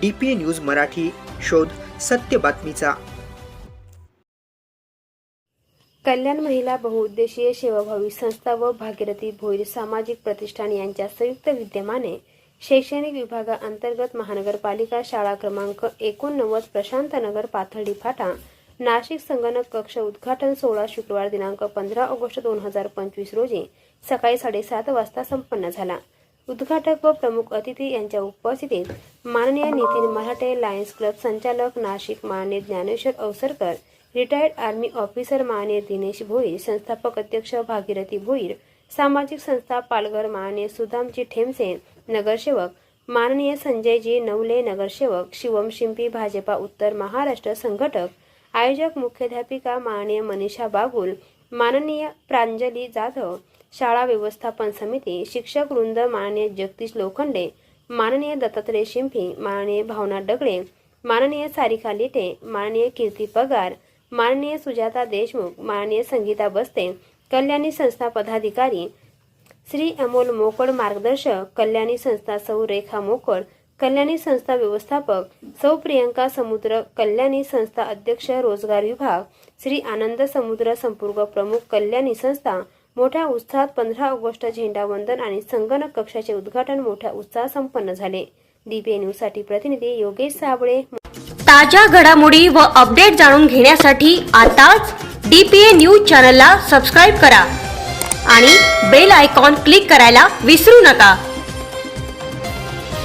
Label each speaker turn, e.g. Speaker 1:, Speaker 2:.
Speaker 1: D P A news Marathi शोध सत्य बातमीचा.
Speaker 2: कल्याण महिला बहुउद्देशीय सेवाभावी संस्था व भागीरथी भोईर सामाजिक प्रतिष्ठान यांच्या संयुक्त विद्यमाने शैक्षणिक विभागाअंतर्गत महानगरपालिका शाळा क्रमांक एकोणनव्वद प्रशांतनगर पाथर्डी फाटा नाशिक संगणक कक्ष उद्घाटन सोहळा शुक्रवार दिनांक पंधरा ऑगस्ट दोन हजार पंचवीस रोजी सकाळी साडेसात वाजता संपन्न झाला. उद्घाटक व प्रमुख अतिथी यांच्या उपस्थितीत माननीय नितीन मराठे लायन्स क्लब संचालक नाशिक माननीय Dnyaneshwar Awasarkar retired army officer माननीय दिनेश भोईर संस्थापक अध्यक्ष भागीरथी भोईर सामाजिक संस्था पालघर माननीय सुदामजी ठेमसे नगरसेवक माननीय संजयजी नवले नगरसेवक शिवम शिंपी भाजपा उत्तर महाराष्ट्र संघटक आयोजक मुख्याध्यापिका माननीय मनीषा बागुल माननीय प्रांजली जाधव शाळा व्यवस्थापन समिती शिक्षक वृंद माननीय जगदीश लोखंडे माननीय दत्तात्रय शिंपी माननीय भावना डगळे माननीय सारिका लिटे माननीय कीर्ती पगार माननीय सुजाता देशमुख माननीय संगीता बस्ते कल्याणी संस्था पदाधिकारी श्री अमोल मोकड मार्गदर्शक कल्याणी संस्था सौ रेखा मोकड कल्याणी संस्था व्यवस्थापक सौ प्रियंका समुद्र कल्याणी संस्था अध्यक्ष रोजगार विभाग श्री आनंद समुद्र संपूर्ण प्रमुख कल्याणी संस्था मोठ्या उत्साहात पंधरा ऑगस्ट झेंडावंदन आणि संगणक कक्षाचे उद्घाटन मोठ्या उत्साहात संपन्न झाले. डीपीए न्यूजसाठी प्रतिनिधी योगेश साबळे.
Speaker 3: ताज्या घडामोडी व अपडेट जाणून घेण्यासाठी आताच डी पी ए न्यूज चॅनलला सबस्क्राईब करा आणि बेल आयकॉन क्लिक करायला विसरू नका.